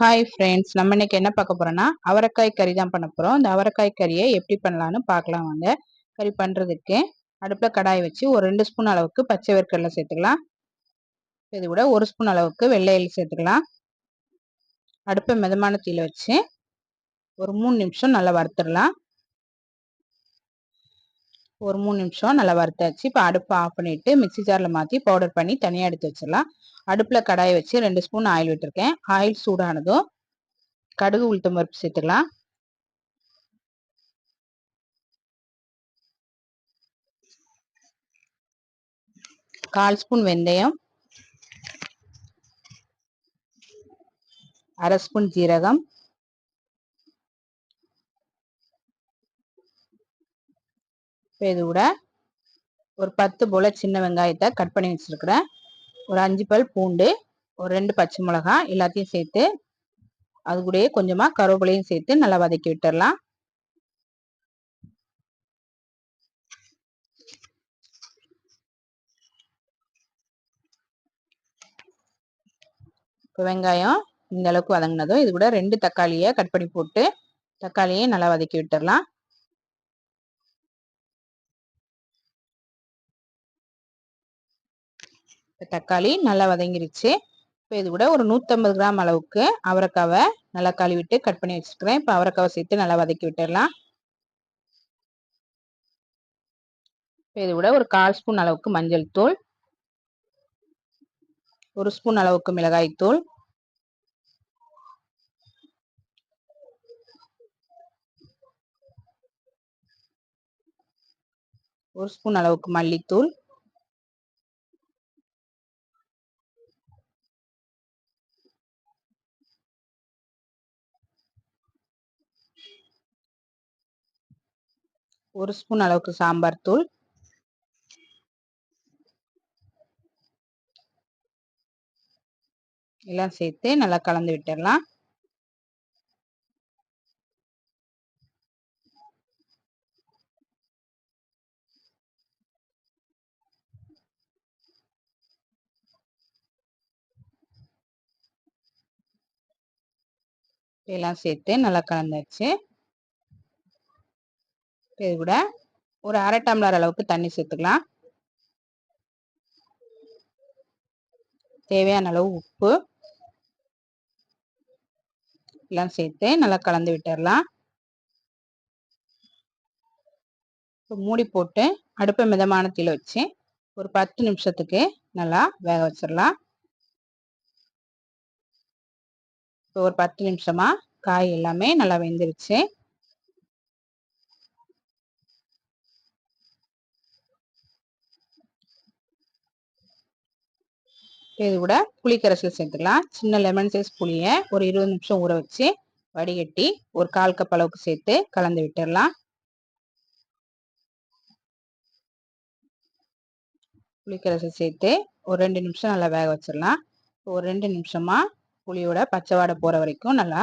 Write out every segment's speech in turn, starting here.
Hi friends நம்ம இன்னைக்கு என்ன பார்க்க போறோம்னா அவரைக்காய் கறி தான் பண்ண போகிறோம் இந்த அவரைக்காய் கறியை எப்படி பண்ணலான்னு பார்க்கலாம் வாங்க. கறி பண்ணுறதுக்கு அடுப்பில் கடாய் வச்சு ஒரு ரெண்டு ஸ்பூன் அளவுக்கு பச்சை வேர்க்கடலை சேர்த்துக்கலாம். இது கூட ஒரு ஸ்பூன் அளவுக்கு வெள்ளை சேர்த்துக்கலாம். அடுப்பை மிதமான தீயில் வச்சு ஒரு மூணு நிமிஷம் நல்லா வறுத்துடலாம். ஒரு மூணு நிமிஷம் நல்லா வறுத்தாச்சு. இப்போ அடுப்பை ஆஃப் பண்ணிட்டு மிக்சி ஜாரில் மாற்றி பவுடர் பண்ணி தனியாக எடுத்து வச்சிடலாம். அடுப்பில் கடாயை வச்சு ரெண்டு ஸ்பூன் ஆயில் விட்டுருக்கேன். ஆயில் சூடானதும் கடுகு உளுத்தம் பருப்பு சேர்த்துக்கலாம் கால் ஸ்பூன் வெந்தயம். அரை ஸ்பூன் ஜீரகம். இப்போ இது கூட ஒரு பத்து போல் சின்ன வெங்காயத்தை கட் பண்ணி வச்சுருக்கிறேன். ஒரு அஞ்சு பல் பூண்டு ஒரு ரெண்டு பச்சை மிளகா எல்லாத்தையும் சேர்த்து அது கூடயே கொஞ்சமாக கருவேப்பிலையும் சேர்த்து நல்லா வதக்கி விட்டுடலாம் இப்போ வெங்காயம் இந்த அளவுக்கு வதங்கினதும் இது கூட ரெண்டு தக்காளியை கட் பண்ணி போட்டு தக்காளியை நல்லா வதக்கி விட்டுடலாம் தக்காளி நல்லா வதங்கிருச்சு. இப்போ இது கூட ஒரு நூற்றம்பது கிராம் அளவுக்கு அவரைக்காவை நல்லா கழுவிட்டு கட் பண்ணி வச்சுக்கிறேன் இப்போ அவரைக்காவை சேர்த்து நல்லா வதக்கி விட்டுடலாம். இப்போ இது கூட ஒரு கால் ஸ்பூன் அளவுக்கு மஞ்சள் தூள். ஒரு ஸ்பூன் அளவுக்கு மிளகாய் தூள். ஒரு ஸ்பூன் அளவுக்கு மல்லித்தூள். ஒரு ஸ்பூன் அளவுக்கு சாம்பார் தூள். எல்லாம் சேர்த்து நல்லா கலந்து விட்டுடலாம் எல்லாம் சேர்த்து நல்லா கலந்தாச்சு. இது கூட ஒரு அரை டம்ளர் அளவுக்கு தண்ணி சேர்த்துக்கலாம். தேவையான அளவு உப்பு. எல்லாம் சேர்த்து நல்லா கலந்து விட்டுடலாம். மூடி போட்டு அடுப்பை மிதமான தீல வச்சு ஒரு பத்து நிமிஷத்துக்கு நல்லா வேக வச்சிடலாம். இப்போ ஒரு பத்து நிமிஷமா காய் எல்லாமே நல்லா வெந்துருச்சு. இது கூட புளி கரைசல் சேர்த்துக்கலாம். சின்ன லெமன் சைஸ் புளியை ஒரு இருபது நிமிஷம் ஊற வச்சு வடிகட்டி ஒரு கால் கப் அளவுக்கு சேர்த்து கலந்து விட்டுடலாம் புளிக்கரசல் சேர்த்து ஒரு ரெண்டு நிமிஷம் நல்லா வேக வச்சிடலாம். ஒரு ரெண்டு நிமிஷமா புளியோட பச்சை வாடை போகிற வரைக்கும் நல்லா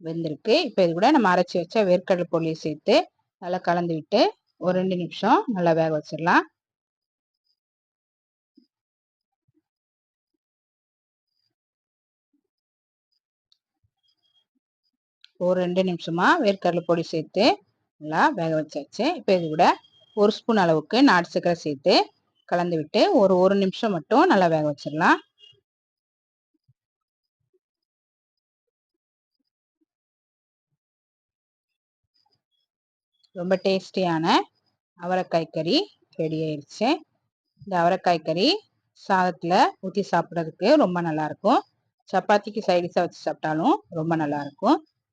வெந்திருக்கு. இப்போ இது கூட நம்ம அரைச்சி வச்ச வேர்க்கடலை பொருளையை சேர்த்து நல்லா கலந்து விட்டு ஒரு ரெண்டு நிமிஷம் நல்லா வேக வச்சிடலாம். ஒரு ரெண்டு நிமிஷமாக வேர்க்கடலை பொடி சேர்த்து நல்லா வேக வச்சாச்சு. இப்போ இது கூட ஒரு ஸ்பூன் அளவுக்கு நாட்டு சக்கரை சேர்த்து கலந்து விட்டு ஒரு ஒரு நிமிஷம் மட்டும் நல்லா வேக வச்சிடலாம். ரொம்ப டேஸ்டியான அவரைக்காய் கறி ரெடி ஆயிடுச்சு இந்த அவரைக்காய் கறி சாதத்தில் ஊற்றி சாப்பிட்றதுக்கு ரொம்ப நல்லாயிருக்கும் சப்பாத்திக்கு சைடிஷாக வச்சு சாப்பிட்டாலும் ரொம்ப நல்லாயிருக்கும்